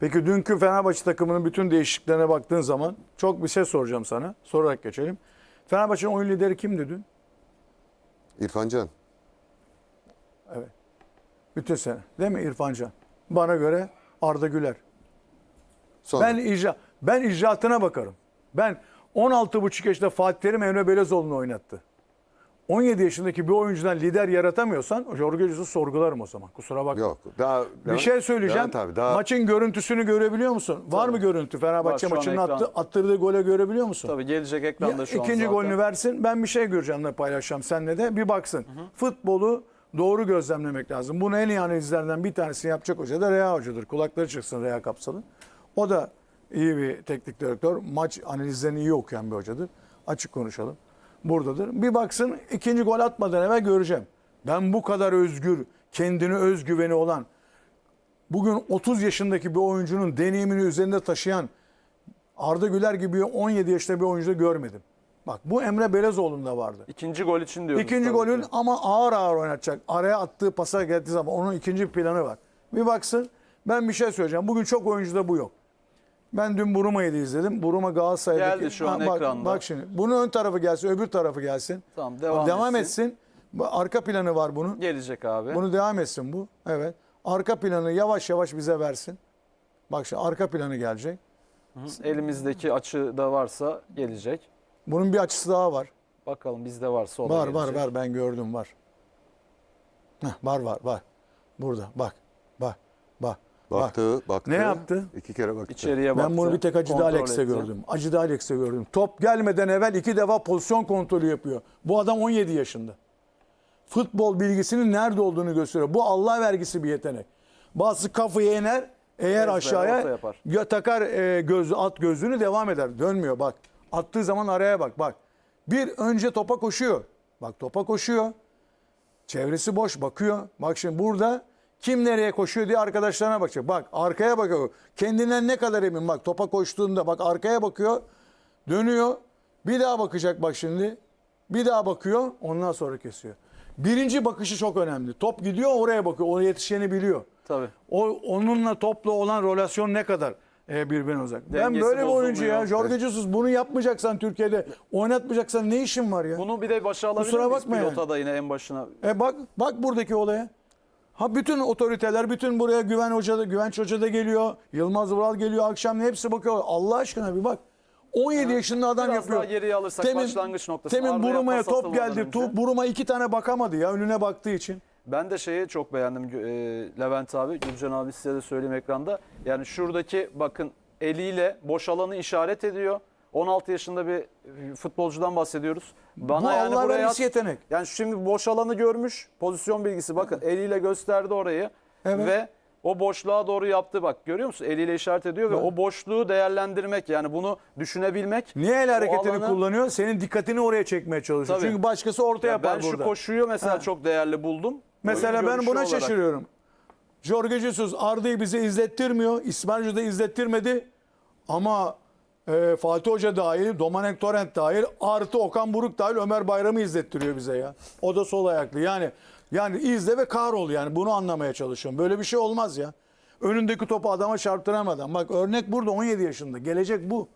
Peki dünkü Fenerbahçe takımının bütün değişikliklerine baktığın zaman çok bir şey soracağım sana. Sorarak geçelim. Fenerbahçe'nin oyun lideri kimdi dün? İrfan Can. Evet. Bütün sene. Değil mi İrfan Can? Bana göre Arda Güler. Sonra. Ben icra ben icraatına bakarım. Ben 16,5 yaşında Fatih Terim Emre Belezoğlu'nu oynattı. 17 yaşındaki bir oyuncudan lider yaratamıyorsan Jorge Jesus sorgularım o zaman. Kusura bakma. Yok. Daha, Bir şey söyleyeceğim. Tabii daha Maçın görüntüsünü görebiliyor musun? Var mı görüntü? Fenerbahçe Var, maçının ekran. attı, attırdığı gole görebiliyor musun? Tabii gelecek ekranda Ya, şu an ikinci zaten. golünü versin. Ben bir şey göreceğim de paylaşacağım seninle de. Bir baksın. Futbolu doğru gözlemlemek lazım. Bunu en iyi analizlerden bir tanesini yapacak hoca da Rea Hoca'dır. Kulakları çıksın Rea Kapsalı. O da iyi bir teknik direktör. Maç analizlerini iyi okuyan bir hocadır. Açık konuşalım. Buradadır. Bir baksın ikinci gol atmadan evvel göreceğim. Ben bu kadar özgür, kendine özgüveni olan, bugün 30 yaşındaki bir oyuncunun deneyimini üzerinde taşıyan Arda Güler gibi 17 yaşında bir oyuncu da görmedim. Bak bu Emre Belezoğlu'nda vardı. İkinci gol için diyoruz. İkinci golün ki. ama ağır ağır oynatacak. Araya attığı pasa geldiği zaman onun ikinci planı var. Bir baksın ben bir şey söyleyeceğim. Bugün çok oyuncuda bu yok. Ben dün Buruma'yı da izledim. Buruma Galatasaray'daki... Geldi şu an bak, ekranda. Bak şimdi. Bunun ön tarafı gelsin, öbür tarafı gelsin. Tamam, devam etsin. etsin. Bu Arka planı var bunun. Gelecek abi. Bunu devam etsin bu. Evet. Arka planı yavaş yavaş bize versin. Bak şimdi arka planı gelecek. Elimizdeki açı da varsa gelecek. Bunun bir açısı daha var. Bakalım bizde varsa o da Var gelecek. var var ben gördüm var. Heh, var var var. Burada bak bak bak. bak. baktı, baktı. Ne yaptı? İki kere baktı. İçeriye baktı. Ben bunu bir tek Acıda Alex'te gördüm. Acıda Alex'te gördüm. Top gelmeden evvel iki defa pozisyon kontrolü yapıyor. Bu adam 17 yaşında. Futbol bilgisinin nerede olduğunu gösteriyor. Bu Allah vergisi bir yetenek. Bazı kafayı iner, eğer Ezber, aşağıya ya takar e, gözü, at gözlüğünü devam eder. Dönmüyor bak. Attığı zaman araya bak bak. Bir önce topa koşuyor. Bak topa koşuyor. Çevresi boş bakıyor. Bak şimdi burada kim nereye koşuyor diye arkadaşlarına bakacak. Bak arkaya bakıyor. Kendinden ne kadar emin bak topa koştuğunda bak arkaya bakıyor. Dönüyor. Bir daha bakacak bak şimdi. Bir daha bakıyor. Ondan sonra kesiyor. Birinci bakışı çok önemli. Top gidiyor oraya bakıyor. O yetişeni biliyor. Tabii. O onunla topla olan relasyon ne kadar e, birbirine uzak. ben Dengesi böyle bir oyuncu ya. Jorge Jesus bunu yapmayacaksan Türkiye'de oynatmayacaksan ne işin var ya? Bunu bir de başa alabilir Kusura miyiz bakma pilota yani. da yine en başına? E bak bak buradaki olaya. Ha bütün otoriteler, bütün buraya Güven Hoca da, Güvenç Hoca da geliyor. Yılmaz Vural geliyor akşam hepsi bakıyor. Allah aşkına bir bak. 17 yaşında adam biraz yapıyor. daha geriye alırsak başlangıç noktası. Temin Buruma'ya top geldi. Tu- Buruma iki tane bakamadı ya önüne baktığı için. Ben de şeyi çok beğendim e, Levent abi. Gülcan abi size de söyleyeyim ekranda. Yani şuradaki bakın eliyle boş alanı işaret ediyor. 16 yaşında bir futbolcudan bahsediyoruz. Bana Bu yani Allah buraya vergisi yetenek. Yani şimdi boş alanı görmüş. Pozisyon bilgisi bakın eliyle gösterdi orayı. Evet. Ve o boşluğa doğru yaptı bak görüyor musun? Eliyle işaret ediyor ve Evet. o boşluğu değerlendirmek yani bunu düşünebilmek. Niye el hareketini alanı- kullanıyor? Senin dikkatini oraya çekmeye çalışıyor. Tabii. Çünkü başkası orta Ya yapar ben şu burada. koşuyu mesela Ha. çok değerli buldum. Mesela Oyun ben buna olarak. şaşırıyorum. Jorge Jesus Arda'yı bize izlettirmiyor. İsmail Hoca da izlettirmedi. Ama e, Fatih Hoca dahil, Domanek Torrent dahil, artı Okan Buruk dahil Ömer Bayram'ı izlettiriyor bize ya. O da sol ayaklı. Yani yani izle ve kahrol yani. Bunu anlamaya çalışıyorum. Böyle bir şey olmaz ya. Önündeki topu adama çarptıramadan. Bak örnek burada 17 yaşında. Gelecek bu.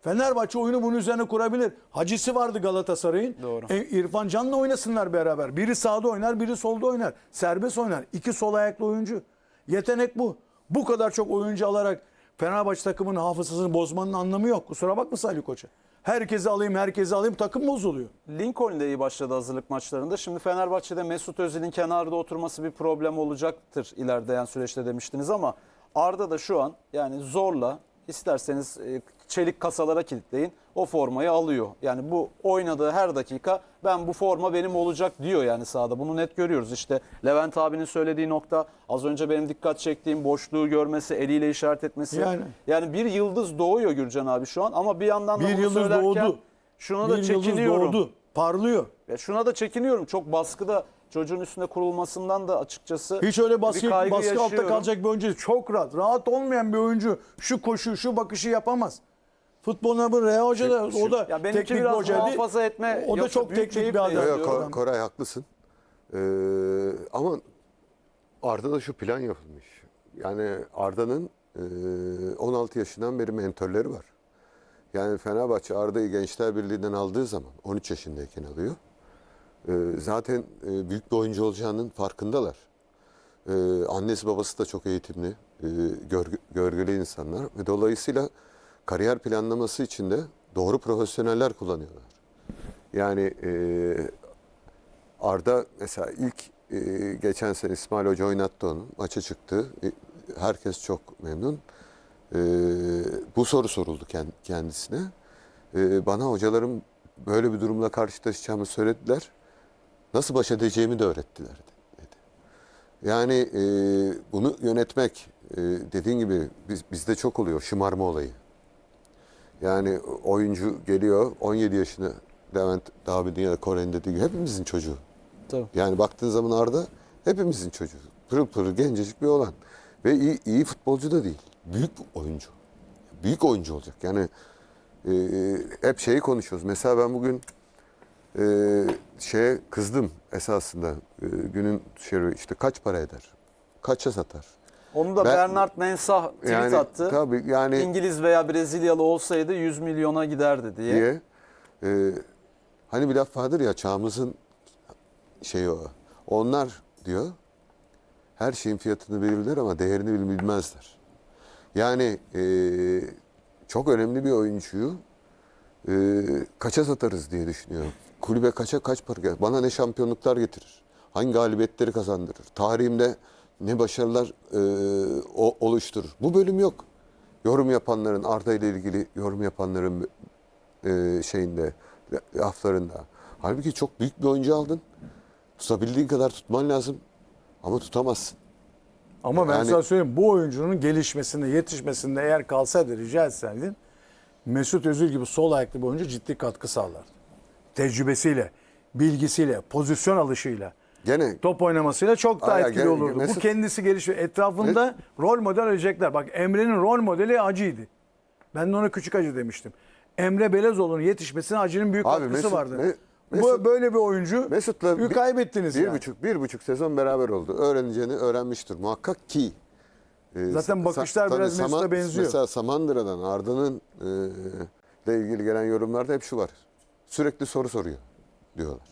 Fenerbahçe oyunu bunun üzerine kurabilir. Hacisi vardı Galatasaray'ın. Doğru. E, İrfan Can'la oynasınlar beraber. Biri sağda oynar, biri solda oynar. Serbest oynar. İki sol ayaklı oyuncu. Yetenek bu. Bu kadar çok oyuncu alarak Fenerbahçe takımının hafızasını bozmanın anlamı yok. Kusura bakma Salih Koç'a. Herkesi alayım, herkesi alayım takım bozuluyor. Lincoln de iyi başladı hazırlık maçlarında. Şimdi Fenerbahçe'de Mesut Özil'in kenarda oturması bir problem olacaktır ilerleyen süreçte demiştiniz ama Arda da şu an yani zorla isterseniz e, çelik kasalara kilitleyin o formayı alıyor. Yani bu oynadığı her dakika ben bu forma benim olacak diyor yani sahada. Bunu net görüyoruz. İşte Levent abinin söylediği nokta az önce benim dikkat çektiğim boşluğu görmesi, eliyle işaret etmesi. Yani. Yani, bir yıldız doğuyor Gürcan abi şu an ama bir yandan da Bir yıldız söylerken doğdu. şuna bir da yıldız çekiniyorum. doğdu. Parlıyor. Ya şuna da çekiniyorum. Çok baskıda çocuğun üstüne kurulmasından da açıkçası Hiç öyle baskı, baskı altta kalacak bir oyuncu. Çok rahat. Rahat olmayan bir oyuncu şu koşu, şu bakışı yapamaz. Futboluna bu Rea Hoca da o da Ya benimki teknik bir biraz hoca değil. muhafaza etme, O da yoksa çok büyük teknik bir adam. Yok. Ko- Koray haklısın. Ee, ama Arda'da şu plan yapılmış. Yani Arda'nın e, 16 yaşından beri mentörleri var. Yani Fenerbahçe Arda'yı Gençler Birliği'nden aldığı zaman 13 yaşındayken alıyor. E, zaten e, büyük bir oyuncu olacağının farkındalar. E, annesi babası da çok eğitimli, e, görgü- görgülü insanlar ve dolayısıyla kariyer planlaması için de doğru profesyoneller kullanıyorlar. Yani e, Arda mesela ilk e, geçen sene İsmail Hoca oynattı onu. Maça çıktı. E, herkes çok memnun. E, bu soru soruldu kend- kendisine. E, bana hocalarım böyle bir durumla karşılaşacağımı söylediler. Nasıl baş edeceğimi de öğrettiler dedi. Yani e, bunu yönetmek e, dediğin gibi biz, bizde çok oluyor şımarma olayı. Yani oyuncu geliyor 17 yaşında Levent David'in ya da Kore'nin dediği gibi hepimizin çocuğu. Tabii. Yani baktığın zaman Arda hepimizin çocuğu. Pırıl pırıl gencecik bir olan. Ve iyi, iyi futbolcu da değil. Büyük oyuncu. Büyük oyuncu olacak. Yani e, hep şeyi konuşuyoruz. Mesela ben bugün e, şeye kızdım esasında. E, günün şey işte kaç para eder? Kaça satar? Onu da Ben- Bernard Mensah tweet yani attı. tabii yani İngiliz veya Brezilyalı olsaydı 100 milyona giderdi diye. diye. e, hani bir laf vardır ya çağımızın şeyi o. Onlar diyor her şeyin fiyatını bilirler ama değerini bil- bilmezler. Yani e, çok önemli bir oyuncuyu e, kaça satarız diye düşünüyorum. Kulübe kaça kaç para Bana ne şampiyonluklar getirir? Hangi galibiyetleri kazandırır? Tarihimde ne başarılar e, o- oluşturur? Bu bölüm yok. Yorum yapanların, Arda ile ilgili yorum yapanların e, şeyinde, laflarında. Halbuki çok büyük bir oyuncu aldın. Tutabildiğin kadar tutman lazım. Ama tutamazsın. Ama ben Yani- sana söyleyeyim bu oyuncunun gelişmesinde, yetişmesinde eğer kalsaydı rica etseydin Mesut Özil gibi sol ayaklı bir oyuncu ciddi katkı sağlardı. Tecrübesiyle, bilgisiyle, pozisyon alışıyla, Gene top oynamasıyla çok daha etkili gel- olurdu. Bu Mesut- kendisi gelişiyor. Etrafında rol model arayacaklar. Bak Emre'nin rol modeli Acı'ydı. Ben de ona küçük Acı demiştim. Emre Belezoğlu'nun yetişmesine Acı'nın büyük Abi katkısı Mesut- vardı. Me- Bu Mesut- böyle bir oyuncu Mesut'la bir, kaybettiniz bir yani. buçuk, bir buçuk sezon beraber oldu. Öğreneceğini öğrenmiştir muhakkak ki. e, Zaten sa- bakışlar tabii biraz Mesut'a benziyor. Mesela Samandıra'dan Arda'nın e, ile ilgili gelen yorumlarda hep şu var. Sürekli soru soruyor diyorlar.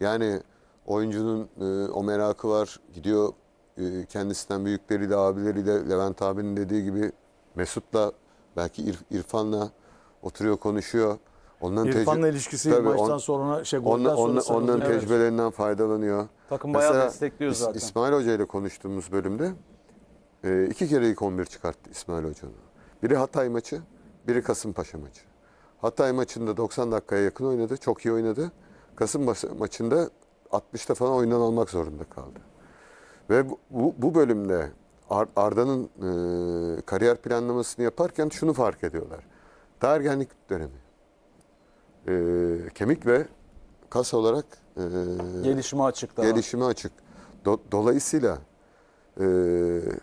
Yani oyuncunun e, o merakı var. Gidiyor e, kendisinden büyükleriyle, abileriyle, Levent abinin dediği gibi Mesut'la belki İr- İrfan'la oturuyor, konuşuyor. Onların İrfan'la ilişkisi Tabii maçtan on- sonra şey golden Onla- sonra onla- onların Evet. tecrübelerinden faydalanıyor. Takım bayağı Mesela destekliyor İs- zaten. İsmail Hoca ile konuştuğumuz bölümde e, iki kere ilk 11 çıkarttı İsmail Hoca onu. Biri Hatay maçı, biri Kasımpaşa maçı. Hatay maçında 90 dakikaya yakın oynadı, çok iyi oynadı. Kasımpaşa maçında 60'ta falan oyundan almak zorunda kaldı. Ve bu, bu, bölümde Ar- Arda'nın e, kariyer planlamasını yaparken şunu fark ediyorlar. Daha ergenlik dönemi. E, kemik ve kas olarak e, Gelişime açık daha. gelişimi açık. Do- dolayısıyla e,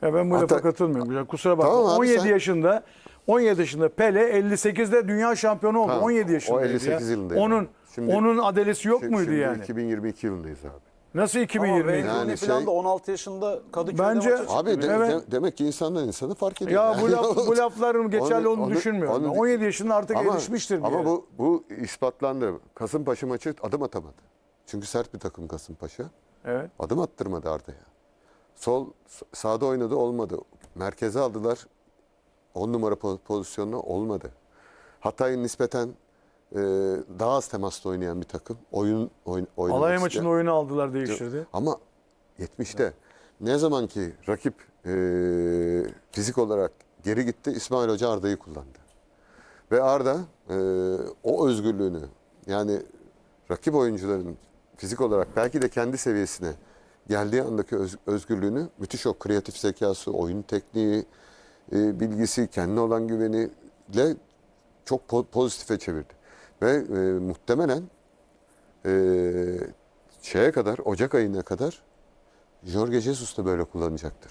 Ya ben bu lafa katılmıyorum. Ya Kusura bakma. Tamam abi 17 sen- yaşında 17 yaşında Pele 58'de dünya şampiyonu oldu. Tamam, 17 o yaşındaydı 58 ya. yılındaydı. Onun Şimdi- onun adalesi yok şimdi muydu yani? 2022 yılındayız abi. Nasıl Ama 2020? Wayne Yani şey- falan da 16 yaşında Kadıköy'de Bence-. Abi de- Evet. de- demek ki insandan insana fark ediyor. ya bu Yani. laf bu lafların geçerli Onu- onu- düşünmüyorum. onu- ben. 17 yaşında artık ama, gelişmiştir diye. Ama bu bu ispatlandı. Kasımpaşa maçı adım atamadı. Çünkü sert bir takım Kasımpaşa. Evet. Adım attırmadı Arda'ya. Sol sağda oynadı olmadı. Merkeze aldılar. 10 numara po- pozisyonuna olmadı. Hatay'ın nispeten e, daha az temasla oynayan bir takım. Oyun oyn, oynamak Alanya isteyen- oyunu aldılar değiştirdi. Ama 70'te ne zaman ki rakip e, fizik olarak geri gitti İsmail Hoca Arda'yı kullandı. Ve Arda e, o özgürlüğünü yani rakip oyuncuların fizik olarak belki de kendi seviyesine geldiği andaki öz- özgürlüğünü müthiş o kreatif zekası, oyun tekniği, e, bilgisi, kendine olan güveniyle çok po- pozitife çevirdi. Ve e, muhtemelen e, şeye kadar, Ocak ayına kadar Jorge Jesus da böyle kullanacaktır.